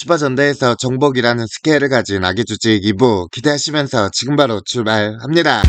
슈퍼전대에서 정복이라는 스케일을 가진 아기 조직 2부 기대하시면서 지금 바로 출발합니다.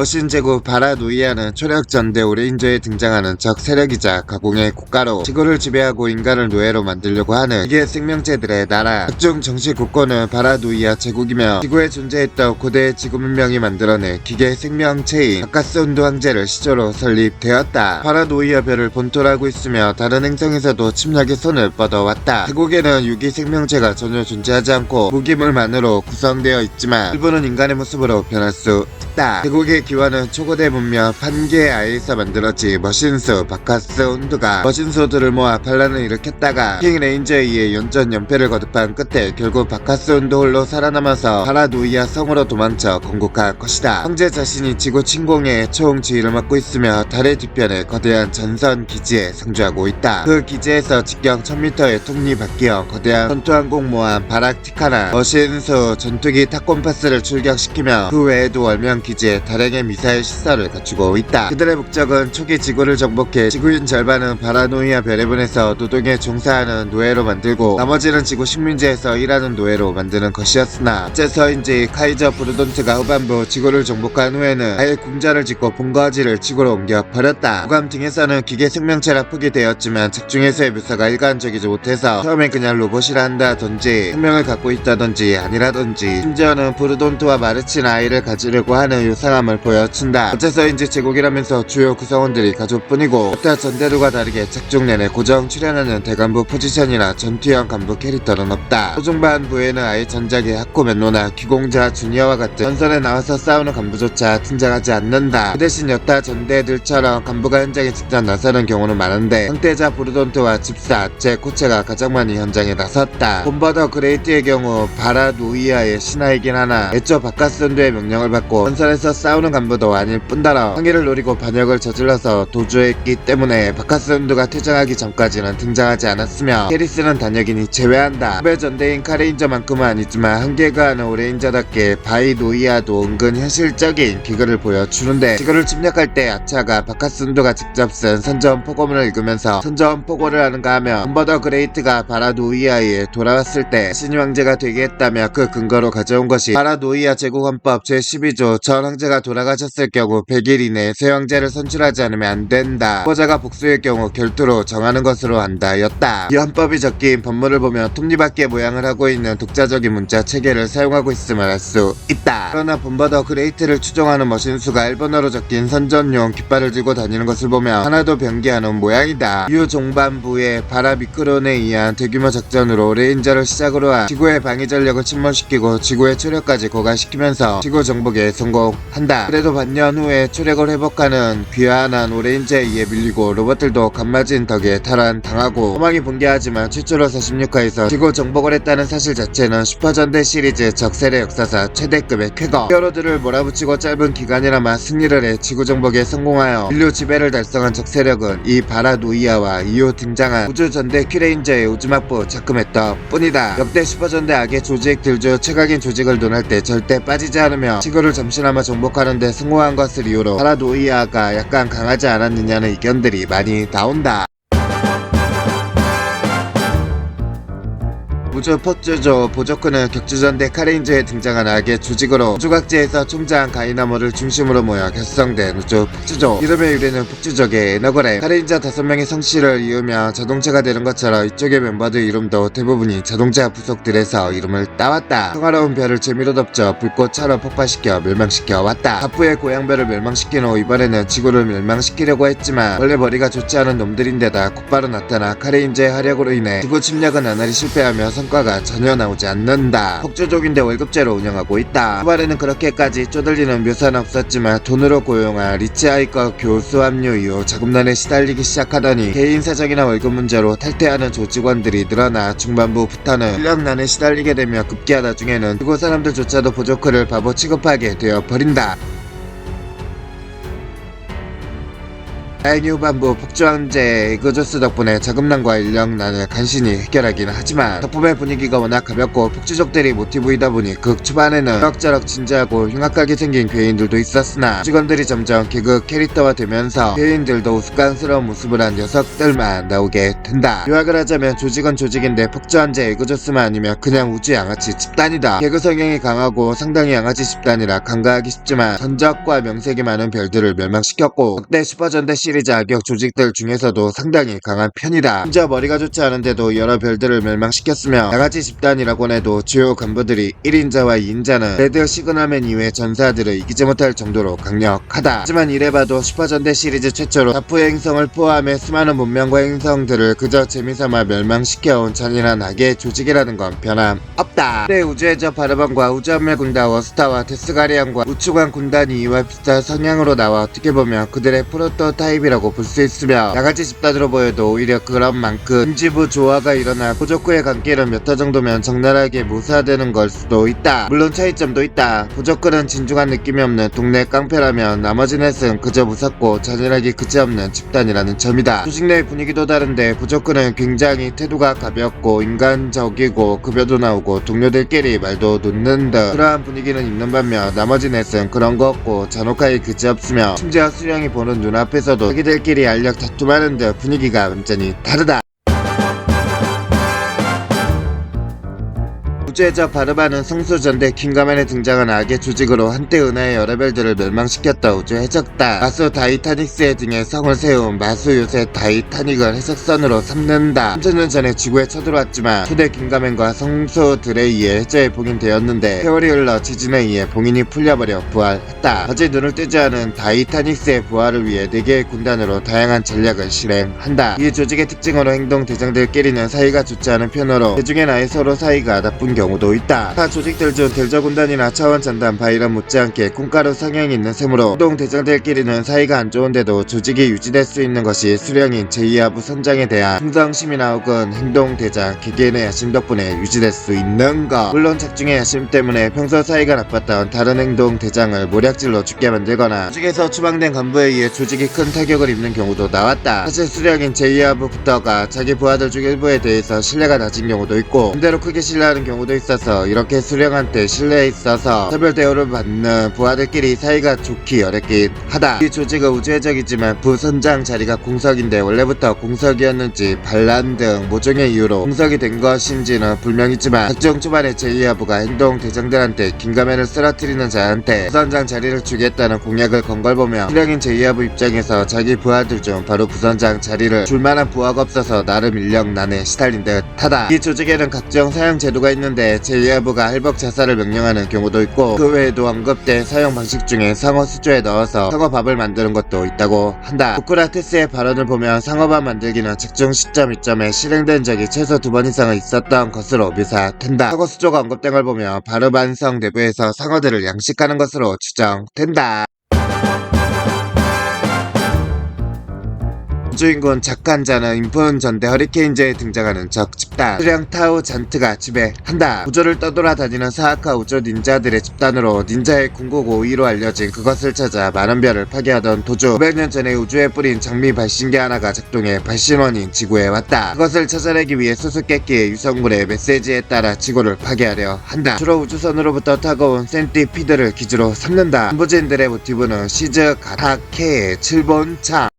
머신 제국 바라누이아는 초력 전대 오레인저에 등장하는 적 세력이자 가공의 국가로 지구를 지배하고 인간을 노예로 만들려고 하는 기계 생명체들의 나라. 각종 정식 국권은 바라누이아 제국이며 지구에 존재했던 고대 지구 문명이 만들어낸 기계 생명체인 바카스온도 황제를 시조로 설립되었다. 바라누이아 별을 본토로 하고 있으며 다른 행성에서도 침략의 손을 뻗어왔다. 제국에는 유기 생명체가 전혀 존재하지 않고 무기물만으로 구성되어 있지만 일부는 인간의 모습으로 변할 수 있다. 제국의 기원은 초고대 문명 판게아에서 만들어진 머신수 바카스 온두가 머신수들을 모아 반란을 일으켰다가 킹 레인저에 의해 연전 연패를 거듭한 끝에 결국 바카스 온두 홀로 살아남아서 바라누이아 성으로 도망쳐 건국한 것이다. 황제 자신이 지구 침공의 총 지휘를 맡고 있으며 달의 뒤편에 거대한 전선 기지에 상주하고 있다. 그 기지에서 직경 1000m의 톱니바퀴형 거대한 전투항공 모함 바락티카나 머신수 전투기 타콤파스를 출격시키며 그 외에도 월명 기지에 다량의 미사일 시설을 갖추고 있다. 그들의 목적은 초기 지구를 정복해 지구인 절반은 바라노이아 보내서 노동에 종사하는 노예로 만들고 나머지는 지구 식민지에서 일하는 노예로 만드는 것이었으나 어째서인지 카이저 브루돈트가 후반부 지구를 정복한 후에는 아예 궁전을 짓고 본거지를 지구로 옮겨 버렸다. 무감 등에서는 기계 생명체라 포기되었지만 작중에서의 묘사가 일관적이지 못해서 처음엔 그냥 로봇이라 한다든지 생명을 갖고 있다든지 아니라든지 심지어는 브루돈트와 마르친 아이를 가지려고 하는 요상함을 보여 준다. 어째서 인지 제국이라면서 주요 구성원들이 가족뿐이고 기타 전대들과 다르게 작중 내내 고정 출연하는 대간부 포지션이나 전투형 간부 캐릭터는 없다. 초중반부에는 아예 전작의 하코 멘노나 기공자 주니어와 같은 전선에 나와서 싸우는 간부조차 등장하지 않는다. 그 대신 여타 전대들처럼 간부가 현장에 직접 나서는 경우는 많은데 상대자 브루돈트와 집사 제 코체가 가장 많이 현장에 나섰다. 본버더 그레이트의 경우 바라누이아의 신하이긴 하나 애초 바카스온드의 명령을 받고 전선에서 싸우는 간부 도 아닐 뿐더러 항해를 노리고 반역을 저질러서 도주했기 때문에 바카스온드가 퇴장하기 전까지는 등장하지 않았으며 캐리스는 단역인이 제외한다. 후배 전대인 카레인저만큼은 아니지만 한계가 하는 오레인저답게 바이 노이아도 은근 현실적인 기글을 보여주는데 지구를 침략할 때 아차가 바카스온드가 직접 쓴 선전 포고문을 읽으면서 선전 포고를 하는가 하며 엄버더 그레이트가 바라 노이아에 돌아왔을 때 신이 황제가 되게 했다며 그 근거로 가져온 것이 바라 노이아 제국 헌법 제12조 전 황제가 돌아 가셨을 경우 100일 이내 새 황제를 선출하지 않으면 안 된다. 후보자가 복수일 경우 결투로 정하는 것으로 한다 였다. 이 헌법이 적힌 법문을 보면 톱니바퀴의 모양을 하고 있는 독자적인 문자 체계를 사용하고 있음을 알 수 있다. 그러나 본버더 그레이트를 추종하는 머신수가 일본어로 적힌 선전용 깃발을 들고 다니는 것을 보면 하나도 변기하는 모양이다. 이후 종반부에 바라 미크론에 의한 대규모 작전으로 레인저를 시작으로 한 지구의 방위 전력을 침몰시키고 지구의 초력까지 고갈시키면서 지구 정복에 성공한다. 그래도 반년 후에 초력을 회복하는 오레인저에 의해 밀리고 로봇들도 간맞은 덕에 탈환당하고 소망이 붕괴하지만 최초로 46화에서 지구 정복을 했다는 사실 자체는 슈퍼전대 시리즈 적세의 역사사 최대급의 쾌거. 히어로들을 몰아붙이고 짧은 기간이나마 승리를 해 지구 정복에 성공하여 인류 지배를 달성한 적세력은 이 바라누이아와 이후 등장한 우주전대 큐레인저의 우주막부 작금했던 뿐이다. 역대 슈퍼전대 악의 조직들 중 최강인 조직을 논할 때 절대 빠지지 않으며 지구를 잠시나마 정복하는 데 성공한 것을 이유로 바라누이아가 약간 강하지 않았느냐는 의견들이 많이 나온다 우주 포츠조 보조크는 격주전대 카레인즈에 등장한 악의 조직으로 우주각지에서 총장 가이나모를 중심으로 모여 결성된 우주 폭주조. 이름의 유래는 폭주족의 에너그램 카레인저 5명의 성씨를 이으며 자동차가 되는 것처럼 이쪽의 멤버들 이름도 대부분이 자동차 부속들에서 이름을 따왔다. 평화로운 별을 재미로 덮쳐 불꽃처럼 폭발시켜 멸망시켜 왔다. 하프의 고향별을 멸망시킨 후 이번에는 지구를 멸망시키려고 했지만 원래 머리가 좋지 않은 놈들인데다 곧바로 나타나 카레인저의 활약으로 인해 지구 침략은 나날이 실패하며 성 과가 전혀 나오지 않는다. 폭주족인데 월급제로 운영하고 있다. 후반에는 그렇게까지 쪼들리는 묘사는 없었지만 돈으로 고용한 리치아이과 교수 합류 이후 자금난에 시달리기 시작하더니 개인 사정이나 월급 문제로 탈퇴하는 조직원들이 늘어나 중반부부터는 인력난에 시달리게 되며 급기야 나중에는 그곳 사람들조차도 보조크를 바보 취급하게 되어 버린다. 다행히 후반부 폭주왕제 에그조스 덕분에 자금난과 인력난을 간신히 해결하긴 하지만 덕분에 분위기가 워낙 가볍고 폭주족들이 모티브이다 보니 극 초반에는 그럭저럭 진지하고 흉악하게 생긴 괴인들도 있었으나 직원들이 점점 개그 캐릭터화 되면서 괴인들도 우스꽝스러운 모습을 한 녀석들만 나오게 된다. 요약을 하자면 조직은 조직인데 폭주왕제 에그조스만 아니면 그냥 우주 양아치 집단이다. 개그 성향이 강하고 상당히 양아치 집단이라 간과하기 쉽지만 전적과 명색이 많은 별들을 멸망시켰고 역대 슈퍼전대 시 리즈 악역 조직들 중에서도 상당히 강한 편이다. 심지어 머리가 좋지 않은데도 여러 별들을 멸망시켰으며 양아치 집단이라고 해도 주요 간부들이 1인자와 2인자는 레드 시그널맨 이외 전사들을 이기지 못할 정도로 강력하다. 하지만 이래봐도 슈퍼전대 시리즈 최초로 다프의 행성을 포함해 수많은 문명과 행성들을 그저 재미삼아 멸망시켜온 잔인한 악의 조직이라는 건 변함없다. 때 우주의 저 바르반과 우주함의 군단 워스타와 데스가리안과 우측관 군단이 이와 비슷한 성향으로 나와 어떻게 보면 그들의 프로토타입 이라고 볼 수 있으며 양아치 집단으로 보여도 오히려 그런 만큼 인지부 조화가 일어나 부족구의 관계는 몇화 정도면 적나라하게 무사되는 걸 수도 있다. 물론 차이점도 있다. 부족구는 진중한 느낌이 없는 동네 깡패라면 나머지 넷은 그저 무섭고 잔인하기 그지없는 집단이라는 점이다. 조직 내 분위기도 다른데 부족구는 굉장히 태도가 가볍고 인간적이고 급여도 나오고 동료들끼리 말도 놓는 듯 그러한 분위기는 있는 반면 나머지 넷은 그런 거 없고 잔혹하게 그지없으며 심지어 수령이 보는 눈앞에서도 자기들끼리 알력 다툼하는 듯 분위기가 완전히 다르다. 적 바르바는 성수전대 킹가맨에 등장한 악의 조직으로 한때 은하의 여러 별들을 멸망시켰다. 우주 해적다. 마수 다이타닉스의 등에 성을 세운 마수 요새 다이타닉을 해적선으로 삼는다. 3천년 전에 지구에 쳐들어왔지만 초대 킹가맨과 성수들에 의해 해저에 봉인되었는데 세월이 흘러 지진에 의해 봉인이 풀려버려 부활했다. 어제 눈을 뜨지 않은 다이타닉스의 부활을 위해 4개의 군단으로 다양한 전략을 실행한다. 이 조직의 특징으로 행동 대장들끼리는 사이가 좋지 않은 편으로 대중의 나의 서로 사이가 나쁜 경우 도 있다. 타 조직들 중 델저 군단이나 차원 잔단 바이런 못지않게 콩가루 성향이 있는 셈으로 행동 대장들끼리는 사이가 안 좋은데도 조직이 유지될 수 있는 것이 수령인 제2하부 선장에 대한 충성심이나 혹은 행동 대장 개개인의 야심 덕분에 유지될 수 있는 것. 물론 작중의 야심 때문에 평소 사이가 나빴던 다른 행동 대장을 모략질로 죽게 만들거나 조직에서 추방된 간부에 의해 조직이 큰 타격을 입는 경우도 나왔다. 사실 수령인 제2하부 부터가 자기 부하들 중 일부에 대해서 신뢰가 낮은 경우도 있고 반대로 크게 신뢰하는 경우도 있 어서 이렇게 수령한테 신뢰에 있어서 차별 대우를 받는 부하들끼리 사이가 좋기 어렵긴 하다. 이 조직은 우주해적이지만 부선장 자리가 공석인데 원래부터 공석이었는지 반란 등 모종의 이유로 공석이 된 것인지는 불명이지만 작정 초반에 제2하부가 행동 대장들한테 긴가면을 쓰러뜨리는 자한테 부선장 자리를 주겠다는 공약을 건 걸 보며 수령인 제2하부 입장에서 자기 부하들 중 바로 부선장 자리를 줄만한 부하가 없어서 나름 인력 난에 시달린 듯 하다. 이 조직에는 각종 사형 제도가 있는데 제2하부가 할복 자살을 명령하는 경우도 있고 그 외에도 언급된 사용 방식 중에 상어 수조에 넣어서 상어밥을 만드는 것도 있다고 한다. 부크라테스의 발언을 보면 상어밥 만들기는 특정 시점 이점에 실행된 적이 최소 두 번 이상은 있었던 것으로 묘사된다. 상어 수조가 언급된 걸 보면 바르반성 내부에서 상어들을 양식하는 것으로 추정된다. 주인공 작간자는 인폰 전대 허리케인즈에 등장하는 적 집단 수령 타우 잔트가 지배한다. 우주를 떠돌아다니는 사악한 우주 닌자들의 집단으로 닌자의 궁극 5위로 알려진 그것을 찾아 많은 별을 파괴하던 도주 500년 전에 우주에 뿌린 장미 발신기 하나가 작동해 발신원인 지구에 왔다. 그것을 찾아내기 위해 수수께끼의 유성물의 메시지에 따라 지구를 파괴하려 한다. 주로 우주선으로부터 타고 온 센티피드를 기지로 삼는다. 안부진들의 모티브는 시즈 가타케의 7번차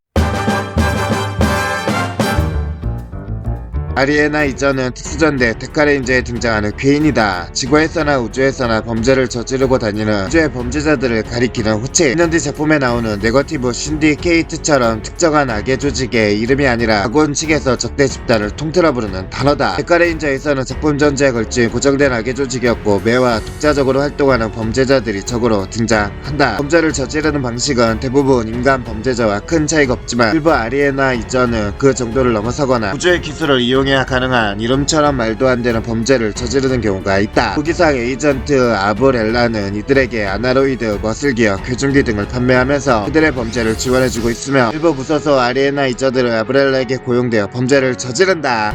아리에나 이전은 특수전대 데카레인저에 등장하는 괴인이다. 지구에서나 우주에서나 범죄를 저지르고 다니는 우주의 범죄자들을 가리키는 호칭. 2년 뒤 작품에 나오는 네거티브 신디케이트처럼 특정한 악의 조직의 이름이 아니라 악원 측에서 적대 집단을 통틀어 부르는 단어다. 데카레인저에서는 작품 전체에 걸친 고정된 악의 조직이었고 매와 독자적으로 활동하는 범죄자들이 적으로 등장한다. 범죄를 저지르는 방식은 대부분 인간 범죄자와 큰 차이가 없지만 일부 아리에나 이전은 그 정도를 넘어서거나 우주의 기술을 이용해 야 가능한 이름처럼 말도 안 되는 범죄를 저지르는 경우가 있다. 후기상 에이전트 아브렐라는 이들에게 아나로이드, 머슬기어, 괴중기 등을 판매하면서 그들의 범죄를 지원해주고 있으며 일부 부서서 아리에나 이저들은 아브렐라에게 고용되어 범죄를 저지른다.